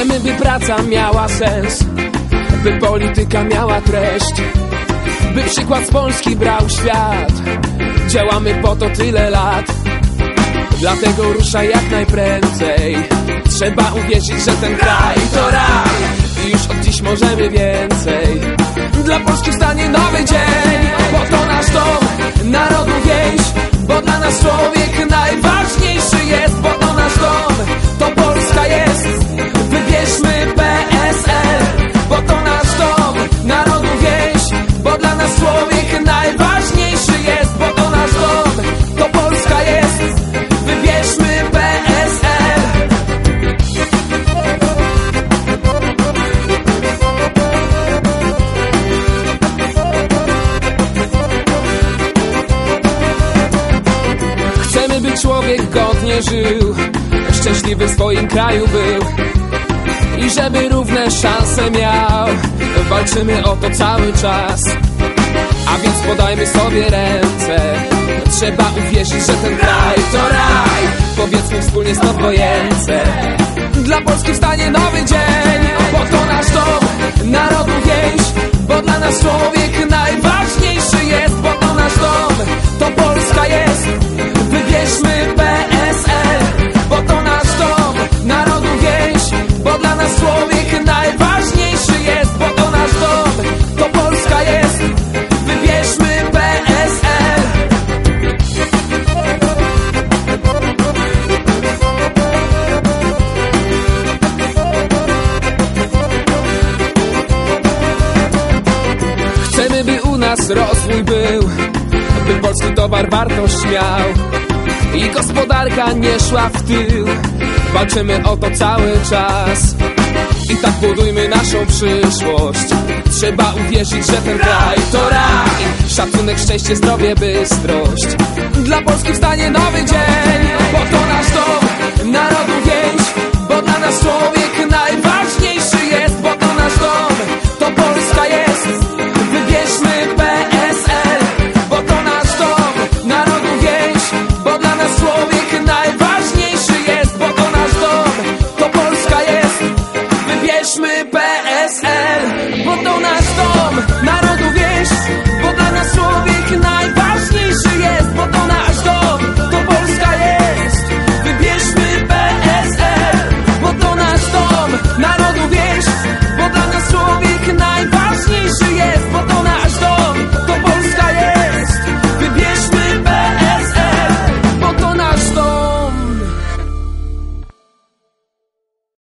Chcemy, by praca miała sens, by polityka miała treść, by przykład z Polski brał świat. Działamy po to tyle lat, dlatego ruszaj jak najprędzej. Trzeba uwierzyć, że ten kraj to raj i już od dziś możemy więcej. Dla Polski stanie nowy dzień, nas człowiek najważniejszy jest, bo to nasz dom, to Polska jest. Wybierzmy PSL. Chcemy, by człowiek godnie żył, szczęśliwy w swoim kraju był i żeby równe szanse miał. Walczymy o to cały czas, a więc podajmy sobie ręce. Trzeba uwierzyć, że ten kraj to raj. Powiedzmy wspólnie stąd wojence. Dla Polski wstanie nowy dzień, bo to nasz dom, narodu wieś, bo dla nas człowiek nas rozwój był, by polski towar wartość miał i gospodarka nie szła w tył. Walczymy o to cały czas i tak budujmy naszą przyszłość. Trzeba uwierzyć, że ten kraj to raj. Szacunek, szczęście, zdrowie, bystrość. Dla Polski wstanie nowy dzień,